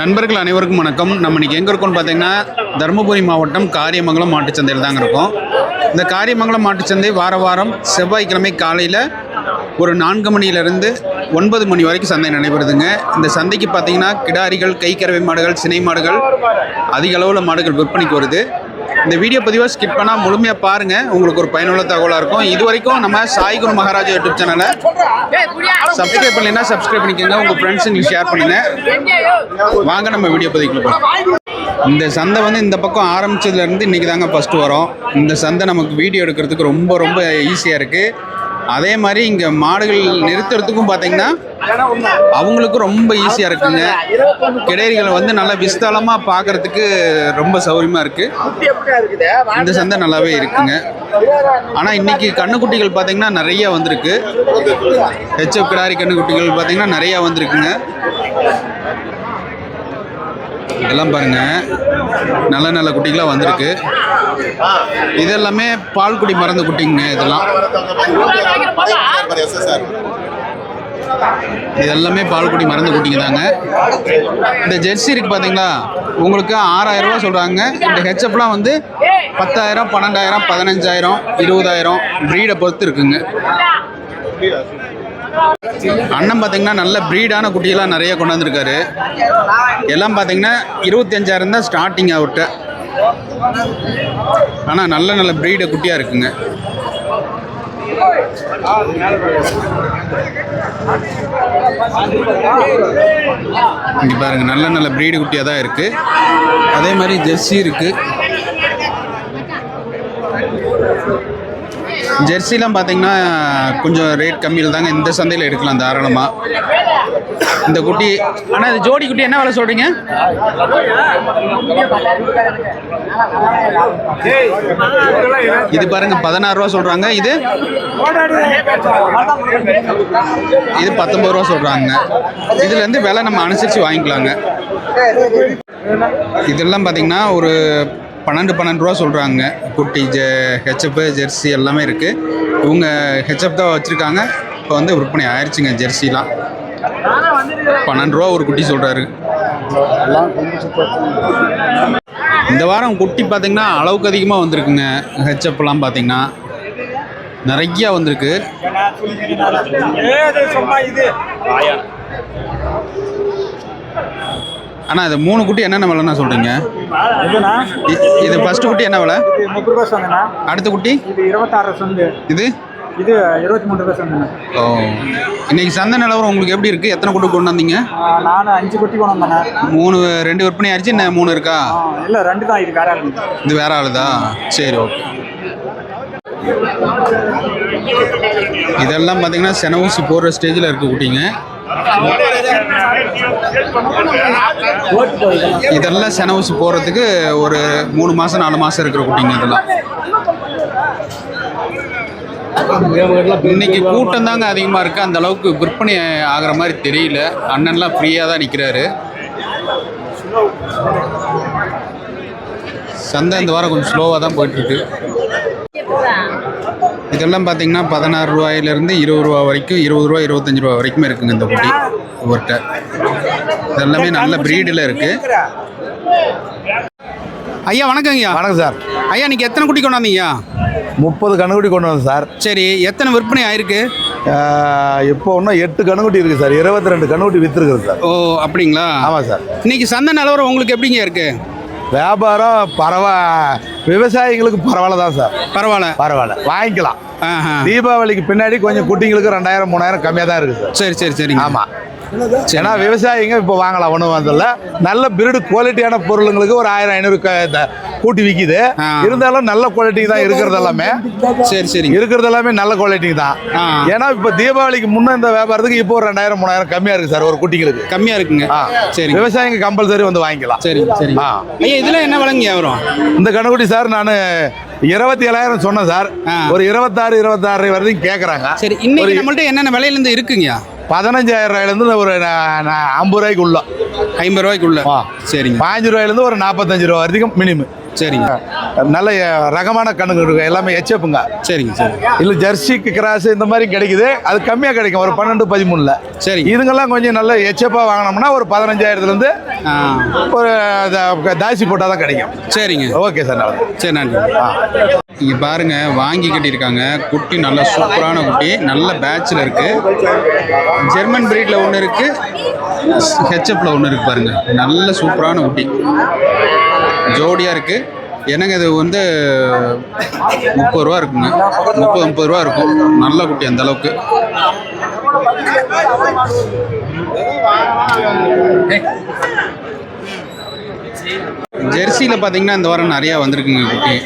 நண்பர்கள் அனைவருக்கும் வணக்கம். நம்ம இன்னைக்கு எங்கே இருக்கோம்னு பார்த்தீங்கன்னா தருமபுரி மாவட்டம் காரியமங்கலம் மாட்டுச்சந்தையில் தாங்க இருக்கோம். இந்த காரியமங்கலம் மாட்டுச்சந்தை வார வாரம் செவ்வாய்க்கிழமை காலையில் ஒரு நான்கு மணியிலிருந்து ஒன்பது மணி வரைக்கும் சந்தை நடைபெறுதுங்க. இந்த சந்தைக்கு பார்த்தீங்கன்னா கிடாரிகள் கைக்கரவை மாடுகள் சினை மாடுகள் அதிக அளவில் மாடுகள் விற்பனைக்கு வருது. இந்த வீடியோ பதிவை ஸ்கிப் பண்ணால் முழுமையாக பாருங்கள் உங்களுக்கு ஒரு பயனுள்ள தகவலாக இருக்கும். இது வரைக்கும் நம்ம சாய்குரு மகாராஜா யூடியூப் சேனலை சப்ஸ்கிரைப் பண்ணலைன்னா சப்ஸ்கிரைப் பண்ணிக்கோங்க. உங்கள் ஃப்ரெண்ட்ஸுங்களுக்கு ஷேர் பண்ணுங்கள் வாங்க நம்ம வீடியோ பதிவுக்குள்ள போகலாம் இந்த சந்தை வந்து இந்த பக்கம் ஆரம்பிச்சதுலேருந்து இன்றைக்கி தாங்க ஃபஸ்ட்டு வரோம். இந்த சந்தை நமக்கு வீடியோ எடுக்கிறதுக்கு ரொம்ப ரொம்ப ஈஸியாக இருக்குது அதே மாதிரி இங்கே மாடுகள் நிறுத்துறதுக்கும் பார்த்தீங்கன்னா அவங்களுக்கும் ரொம்ப ஈஸியாக இருக்குங்க. கிடையர்களை வந்து நல்லா விஸ்தாலமாக பார்க்கறதுக்கு ரொம்ப சௌகரியமாக இருக்குது இந்த சந்தை நல்லாவே இருக்குங்க. ஆனால் இன்னைக்கு கண்ணுக்குட்டிகள் பார்த்திங்கன்னா நிறைய வந்திருக்கு. ஹெச்எப் கிடாரி கண்ணுக்குட்டிகள் பார்த்திங்கன்னா நிறையா வந்திருக்குங்க. இதெல்லாம் பாருங்க. நல்ல நல்ல குட்டிகளாக வந்திருக்கு. இதெல்லாமே பால்குடி மறந்த குட்டிங்க இதெல்லாம். இதெல்லாமே பால்குடி மறந்து குட்டிங்க தாங்க. இந்த ஜெர்சி இருக்கு பார்த்தீங்களா உங்களுக்கு ஆறாயிரம் ரூபா சொல்கிறாங்க இந்த ஹெச்எப்லாம் வந்து பத்தாயிரம் பன்னெண்டாயிரம் பதினஞ்சாயிரம் இருபதாயிரம் ப்ரீடை பொறுத்து இருக்குங்க. அண்ணன் பார்த்தீங்கன்னா நல்ல ப்ரீடான குட்டியெல்லாம் நிறைய கொண்டு வந்திருக்காரு எல்லாம் பார்த்தீங்கன்னா இருபத்தஞ்சாயிரம் தான் ஸ்டார்டிங் அவர்கிட்ட ஆனால் நல்ல நல்ல ப்ரீட குட்டியாக இருக்குங்க. இங்கே பாருங்க நல்ல நல்ல ப்ரீடு குட்டியாக தான் இருக்குது அதே மாதிரி ஜெர்சி இருக்குது ஜெர்சிலாம் பார்த்தீங்கன்னா கொஞ்சம் ரேட் கம்மியில் தாங்க. இந்த சந்தையில் எடுக்கலாம் தாராளமாக இந்த குட்டி ஆனால் இது ஜோடி குட்டி என்ன வில சொல்கிறீங்க இது பாருங்க பதினாறு ரூபா சொல்கிறாங்க இது? இது பத்தொம்பது ரூபா சொல்கிறாங்க இதுலேருந்து விலை நம்ம அனுசரித்து வாங்கிக்கலாங்க. இதெல்லாம் பார்த்தீங்கன்னா ஒரு பன்னெண்டு பன்னெண்டு ரூபா சொல்கிறாங்க குட்டி ஜெ ஹெச்எப்பு ஜெர்சி எல்லாமே இருக்குது இவங்க ஹெச்எப் தான் வச்சுருக்காங்க. இப்போ வந்து விற்பனை ஆயிடுச்சுங்க ஜெர்சிலாம். பன்னெண்டு ரூபா ஒரு குட்டி சொல்கிறாரு இந்த வாரம் குட்டி பார்த்திங்கன்னா அளவுக்கு அதிகமாக வந்திருக்குங்க. ஹெச்எப்லாம் பார்த்திங்கன்னா நிறையா வந்திருக்கு. அண்ணா இது மூணு குட்டி என்னென்ன விலைண்ணா சொல்கிறீங்க இது ஃபர்ஸ்ட் குட்டி என்ன விலை? முப்பது ரூபா சொந்தண்ணா அடுத்த குட்டி? இது இருபத்தாறு சொந்து. இது? இது இருபத்தி மூணு ரூபா சொந்தண்ணா ஓ. இன்னைக்கு சந்தை நிலவரம் உங்களுக்கு எப்படி இருக்குது எத்தனை குட்டி கொண்டு வந்தீங்க? நான் அஞ்சு குட்டி கொண்டு வந்தேண்ணா. மூணு ரெண்டு விற்பனை ஆயிடுச்சு இன்னும் மூணு இருக்கா? இல்லை ரெண்டு தான் இது வேற ஆளுங்க. இது வேற ஆளுதா? சரி ஓகே. இதெல்லாம் பார்த்தீங்கன்னா செனவூசி போடுற ஸ்டேஜில் இருக்க குட்டிங்க. இதெல்லாம் செனவுசு போகிறதுக்கு ஒரு மூணு மாதம் நாலு மாதம் இருக்கிற குட்டிங்க இதெல்லாம். இன்னைக்கு கூட்டம் தாங்க அதிகமாக இருக்குது அந்த அளவுக்கு விற்பனை ஆகிற மாதிரி தெரியல. அண்ணன்லாம் ஃப்ரீயாக தான் நிற்கிறாரு சந்தை இந்த வாரம் கொஞ்சம் ஸ்லோவாக தான் போயிட்டுருக்கு இதெல்லாம் பார்த்தீங்கன்னா பதினாறு ரூபாயிலிருந்து இருபது ரூபா வரைக்கும் இருபது ரூபா இருபத்தஞ்சி ரூபா வரைக்குமே இருக்குங்க இந்த குட்டி இவர்கிட்ட இதெல்லாமே நல்ல ப்ரீடில் இருக்குது ஐயா வணக்கங்க ஐயா. வணக்கம் சார். ஐயா இன்னைக்கு எத்தனை குட்டி கொண்டாந்தீங்க? முப்பது கண்ணுக்குட்டி கொண்டு வந்தேன் சார். சரி எத்தனை விற்பனை ஆயிருக்கு? இப்போ இன்னும் எட்டு கண்ணுக்குட்டி இருக்குது சார். இருபத்தி ரெண்டு கண்ணுக்குட்டி விற்றுருக்குது சார். ஓ அப்படிங்களா? ஆமாம் சார். இன்னைக்கு சந்தை நிலவரம் உங்களுக்கு எப்படிங்க இருக்கு? வியாபாரம் பரவா விவசாயிங்களுக்கு பரவாயில்ல தான் சார். பரவாயில்ல. பரவாயில்ல. வாங்கிக்கலாம். தீபாவளிக்கு பின்னாடி கொஞ்சம் குட்டிங்களுக்கு ரெண்டாயிரம் மூணாயிரம் கம்மியாக தான் இருக்குது சார் சரி சரி ஆமாம் ஏன்னா விவசாயிங்க இப்போ வாங்கலாம் ஒன்றும் வந்ததில்ல நல்ல பிரிடு குவாலிட்டியான பொருளுங்களுக்கு ஒரு ஆயிரம் ஐநூறு கூட்டி விற்கிது. இருந்தாலும் நல்ல குவாலிட்டி தான் இருக்கிறது எல்லாமே. சரி சரிங்க. இருக்கிறது எல்லாமே நல்ல குவாலிட்டி தான். ஏன்னா இப்போ தீபாவளிக்கு முன்ன இந்த வியாபாரத்துக்கு இப்போ ஒரு ரெண்டாயிரம் மூணாயிரம் கம்மியா இருக்கு சார் ஒரு குட்டிங்களுக்கு. கம்மியா இருக்குங்க. சரிங்க. விவசாயிங்க கம்பல்சரி வந்து வாங்கிக்கலாம். சரிங்க ஆ. ஐயா இதெல்லாம் என்ன விலைங்க வரும்? இந்த கண்ணுக்குட்டி சார் நான் இருபத்தி ஏழாயிரம் சொன்னேன் சார். ஒரு இருபத்தாறு இருபத்தாறு வரைக்கும் கேட்குறாங்க சரி இன்னைக்கு நம்மள்ட்ட என்னென்ன விலையில இருந்து இருக்குங்கய்யா பதினஞ்சாயிரம் ரூபாயிலேருந்து ஒரு நா- நா- ஐம்பது ரூபாய்க்கு உள்ள ஐம்பது ரூபாய்க்குள்ள. சரிங்க. பாஞ்சு ரூபாயிலேருந்து ஒரு நாற்பத்தஞ்சு ரூபா வரைக்கும் மினிமம் சரிங்க. நல்ல ரகமான கண்ணுங்க இருக்கு. எல்லாமே எச்சப்புங்க சரிங்க சரி. இல்லை ஜெர்சிக்கு கிராஸ் இந்த மாதிரி கிடைக்குது. அது கம்மியாக கிடைக்கும். ஒரு பன்னெண்டு பதிமூணுல. சரிங்க. இதுங்கெல்லாம் கொஞ்சம் நல்ல எச்சப்பாக வாங்கினோம்னா ஒரு பதினஞ்சாயிரத்துலேருந்து ஒரு தாசி போட்டால் தான் கிடைக்கும். சரிங்க. Okay sir. நல்லது. சரி நன்றி. இங்க பாருங்க வாங்கி கட்டியிருக்காங்க. குட்டி நல்ல சூப்பரான குட்டி. நல்ல பேட்ச்ல இருக்கு. ஜெர்மன் பிரீட்ல ஒன்று இருக்கு. ஹெச்எப்ல ஒன்று இருக்கு பாருங்க. நல்ல சூப்பரான குட்டி. ஜோடியாக இருக்கு. என்னங்க இது வந்து முப்பது ரூபா இருக்குங்க. முப்பது முப்பது ரூபா இருக்கும். நல்ல குட்டி அந்த அளவுக்கு. ஜெர்சியில் பார்த்தீங்கன்னா இந்த வாரம் நிறையா வந்திருக்குங்க குட்டி.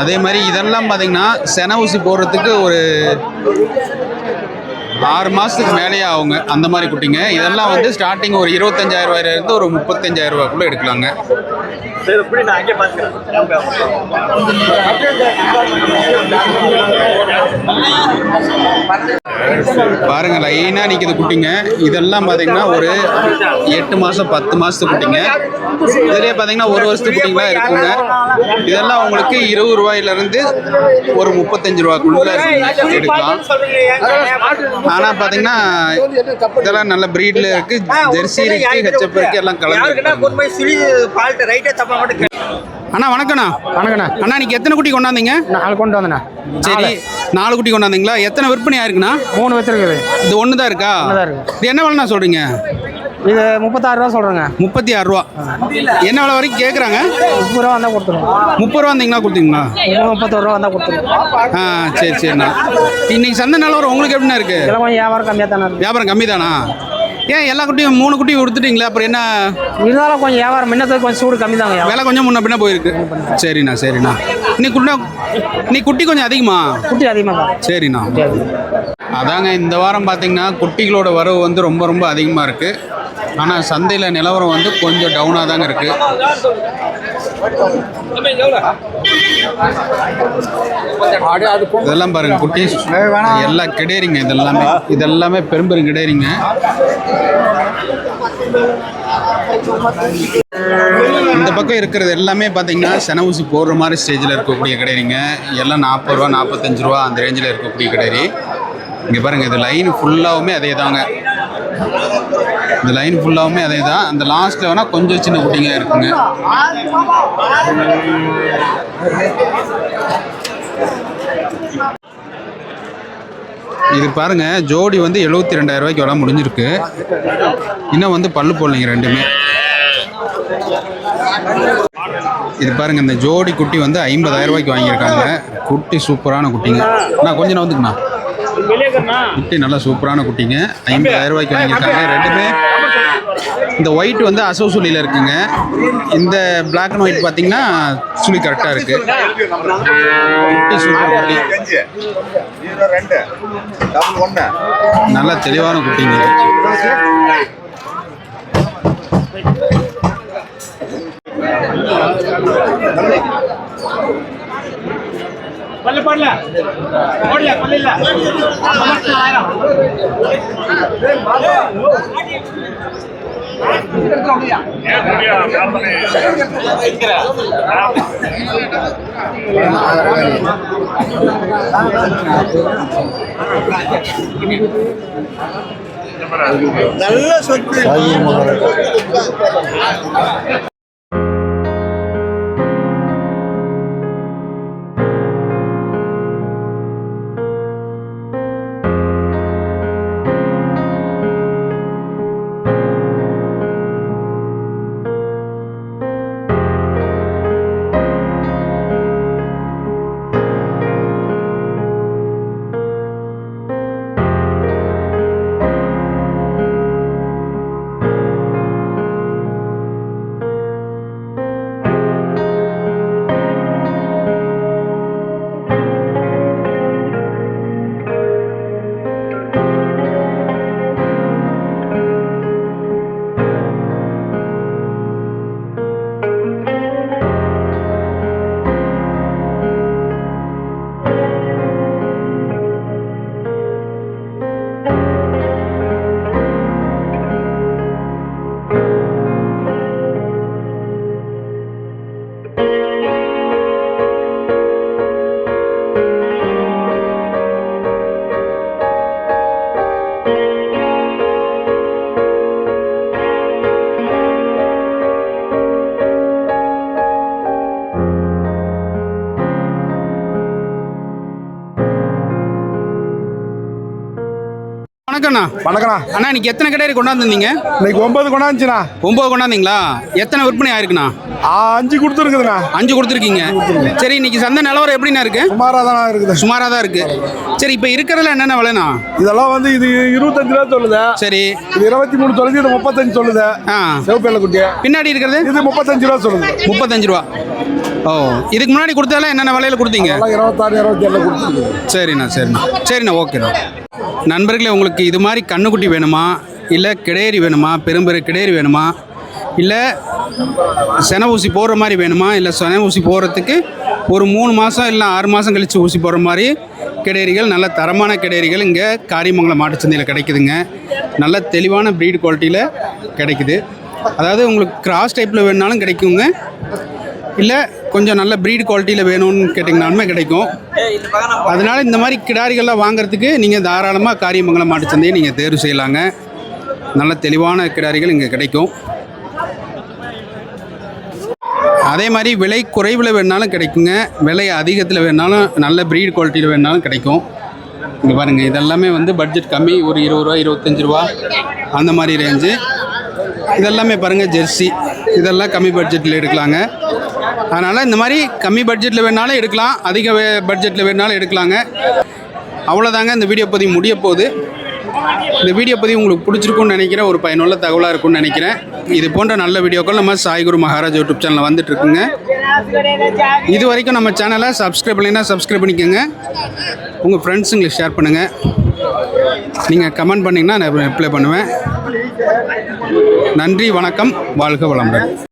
அதே மாதிரி இதெல்லாம் பார்த்தீங்கன்னா சென ஊசி போடுறதுக்கு ஒரு ஆறு மாதத்துக்கு மேலேயே ஆகுங்க. அந்த மாதிரி குட்டிங்க. இதெல்லாம் வந்து ஸ்டார்டிங் ஒரு இருபத்தஞ்சாயிரம் ரூபாயிலிருந்து ஒரு முப்பத்தஞ்சாயிரம் ரூபாய்க்குள்ளே எடுக்கலாங்க. பாருங்க லைனாக நிற்கிது குட்டிங்க. இதெல்லாம் பார்த்தீங்கன்னா ஒரு எட்டு மாதம் பத்து மாதத்து குட்டிங்க. இதுலேயே பார்த்தீங்கன்னா ஒரு வருஷத்து குட்டிங்களாம் இருக்குங்க. இதெல்லாம் உங்களுக்கு இருபது ரூபாயிலிருந்து ஒரு முப்பத்தஞ்சு ரூபாய்க்குள்ள எடுக்கலாம். ஆனால் பார்த்தீங்கன்னா இதெல்லாம் நல்ல ப்ரீடில் இருக்கு. ஜெர்சி இருக்கு ஹெச்எப் இருக்கு எல்லாம் கலந்து இருக்கு. அண்ணா வணக்கண்ணா வணக்கண்ணா அண்ணா இன்னைக்கு எத்தனை குட்டி கொண்டாந்தீங்க? நாலு கொண்டு வந்தேண்ணா. சரி நாலு. குட்டி கொண்டாந்தீங்களா? எத்தனை விற்பனை ஆயிருக்குண்ணா? மூணு வச்சிருக்குது இது. ஒன்று தான் இருக்கா. இது என்ன விலைண்ணா சொல்கிறீங்க இது முப்பத்தாறு ரூபா சொல்கிறேங்க முப்பத்தி ஆறு ரூபா. என்ன விலை வரைக்கும் கேட்குறாங்க முப்பது ரூபா வந்தால் கொடுத்துருவோம். முப்பது ரூபா வந்தீங்களா கொடுத்தீங்களா? முப்பத்தோரு ரூபா வந்தால் கொடுத்துருவோம். ஆ சரி சரிண்ணா. இன்னைக்கு சந்தை நிலவரம் உங்களுக்கு எப்படிண்ணா இருக்கு? இதெல்லாம் கொஞ்சம் வியாபாரம் கம்மியாக தானே வியாபாரம் கம்மி தானா ஏன் எல்லா குட்டியும் மூணு குட்டியும் கொடுத்துட்டீங்களா? அப்புறம் என்ன? இருந்தாலும் கொஞ்சம் வியாபாரம் முன்னத்துக்கு கொஞ்சம் சூடு கம்மி தாங்க விலை கொஞ்சம் முன்ன பின்ன போயிருக்கு. சரிண்ணா சரிண்ணா. இன்னைக்கு குட்டி இன்னைக்கு குட்டி கொஞ்சம் அதிகமா? குட்டி அதிகமாக சரிண்ணா. அதாங்க இந்த வாரம் பார்த்தீங்கன்னா குட்டிகளோட வரவு வந்து ரொம்ப ரொம்ப அதிகமாக இருக்குது ஆனால் சந்தையில் நிலவரம் வந்து கொஞ்சம் டவுனாக தாங்க இருக்குது இதெல்லாம் பாருங்க குட்டி எல்லாம் கிடையிறீங்க இதெல்லாமே. இதெல்லாமே பெரும்பெரும் கிடையிறீங்க. இந்த பக்கம் இருக்கிறது எல்லாமே பார்த்தீங்கன்னா சென ஊசி போடுற மாதிரி ஸ்டேஜில் இருக்கக்கூடிய கிடையிறீங்க. எல்லாம் நாற்பது ரூபா நாற்பத்தஞ்சு ரூபா அந்த ரேஞ்சில் இருக்கக்கூடிய கிடையிறி. இங்கே பாருங்கள் இது லைன் ஃபுல்லாகவுமே அதே தாங்க இந்த லைன் ஃபுல்லாகவுமே அதே தான் அந்த லாஸ்ட்டில் வேணால் கொஞ்சம் சின்ன குட்டிங்க இருக்குங்க. இது பாருங்க ஜோடி வந்து எழுபத்தி ரெண்டாயிரம் ரூபாய்க்கு விலை முடிஞ்சிருக்கு. இன்னும் வந்து பல்லு போடலைங்க ரெண்டுமே. இது பாருங்க இந்த ஜோடி குட்டி வந்து ஐம்பதாயிரம் ரூபாய்க்கு வாங்கியிருக்காங்க. குட்டி சூப்பரான குட்டிங்க. நான் கொஞ்சம் நான் வந்துக்குண்ணா. குட்டி நல்லா சூப்பரான குட்டிங்க. ஐம்பதாயிரம் ரூபாய்க்கு வாங்கியிருக்காங்க. ரெண்டுமே இந்த ஒயிட் வந்து அசோ சுழியில் இருக்குங்க. இந்த பிளாக் அண்ட் ஒயிட் பார்த்தீங்கன்னா சுழி கரெக்டாக இருக்கு. குட்டி சூப்பர் குட்டி. ஜீரோ ரெண்டு. டபுள் ஒன்று நல்ல தெளிவான குட்டிங்க நல்ல சொத்து. வணக்கம்ண்ணா. வணக்கண்ணா அண்ணா இன்னைக்கு எத்தனை கடையரி கொண்டாந்துருந்தீங்க? இன்னைக்கு ஒன்பது கொண்டாந்துச்சுண்ணா. ஒம்பது கொண்டாந்தீங்களா? எத்தனை விற்பனை ஆயிருக்குண்ணா? அஞ்சு கொடுத்துருக்குதுண்ணா. அஞ்சு கொடுத்துருக்கீங்க. சரி இன்னைக்கு சந்தை நிலவரம் எப்படிண்ணா இருக்கு? சுமாராக தானே இருக்குது. சுமாராக தான் இருக்கு. சரி இப்போ இருக்கிறதுல என்னென்ன விலைண்ணா? இதெல்லாம் வந்து இது இருபத்தஞ்சு ரூபா சொல்லுது. சரி. இது இருபத்தி மூணு சொல்லுது இது முப்பத்தஞ்சு சொல்லுது. ஆ. சிவப்பேல குட்டி. பின்னாடி இருக்கிறது? இது முப்பத்தஞ்சு ரூபா சொல்லுது. முப்பத்தஞ்சு ரூபா. ஓ இதுக்கு முன்னாடி கொடுத்தாலும் என்னென்ன விலையில கொடுத்தீங்க? இருபத்தாறு இருபத்தி ஏழு கொடுத்துருக்கு சரிண்ணா சரிண்ணா. சரிண்ணா ஓகேண்ணா. நண்பர்களே உங்களுக்கு இது மாதிரி கண்ணுக்குட்டி வேணுமா? இல்லை கிடேரி வேணுமா? பெரும்பெரு கிடேரி வேணுமா? இல்லை சென ஊசி போடுற மாதிரி வேணுமா? இல்லை சென ஊசி போடுறதுக்கு ஒரு மூணு மாதம் இல்லை ஆறு மாதம் கழித்து ஊசி போடுற மாதிரி கிடேரிகள் நல்ல தரமான கிடேரிகள் இங்கே காரியமங்கலம் மாட்டுச்சந்தையில் கிடைக்குதுங்க. நல்ல தெளிவான ப்ரீட் குவாலிட்டியில் கிடைக்குது. அதாவது உங்களுக்கு கிராஸ் டைப்பில் வேணுனாலும் கிடைக்குங்க. இல்லை கொஞ்சம் நல்ல ப்ரீட் குவாலிட்டியில் வேணும்னு கேட்டிங்கனாலுமே கிடைக்கும். அதனால் இந்த மாதிரி கிடாரிகள்லாம் வாங்குறதுக்கு நீங்கள் தாராளமாக காரியமங்கலம் மாட்டு சந்தையை நீங்கள் தேர்வு செய்யலாங்க. நல்ல தெளிவான கிடாரிகள் இங்கே கிடைக்கும். அதே மாதிரி விலை குறைவில் வேணாலும் கிடைக்குங்க. விலை அதிகத்தில் வேணாலும் நல்ல ப்ரீட் குவாலிட்டியில் வேணாலும் கிடைக்கும். இங்கே பாருங்கள் இதெல்லாமே வந்து பட்ஜெட் கம்மி ஒரு இருபது ரூபா இருபத்தஞ்சி ரூபா அந்த மாதிரி ரேஞ்சு இதெல்லாமே பாருங்கள் ஜெர்சி. இதெல்லாம் கம்மி பட்ஜெட்டில் எடுக்கலாங்க. அதனால் இந்த மாதிரி கம்மி பட்ஜெட்டில் வேணாலும் எடுக்கலாம். அதிக பட்ஜெட்டில் வேணாலும் எடுக்கலாங்க. அவ்வளோதாங்க இந்த வீடியோ பதிவு முடிய போகுது. இந்த வீடியோ பதிவு உங்களுக்கு பிடிச்சிருக்கும்னு நினைக்கிறேன். ஒரு பயனுள்ள தகவலாக இருக்கும்னு நினைக்கிறேன். இது போன்ற நல்ல வீடியோக்கள் நம்ம சாய்குரு மகாராஜ் யூடியூப் சேனலில் வந்துட்டுருக்குங்க இது வரைக்கும் நம்ம சேனலை சப்ஸ்கிரைப் பண்ணினா சப்ஸ்கிரைப் பண்ணிக்கோங்க. உங்கள் ஃப்ரெண்ட்ஸுங்களுக்கு ஷேர் பண்ணுங்கள் நீங்கள் கமெண்ட் பண்ணிங்கன்னா நான் ரிப்ளை பண்ணுவேன். நன்றி வணக்கம். வாழ்க வளமுடன்.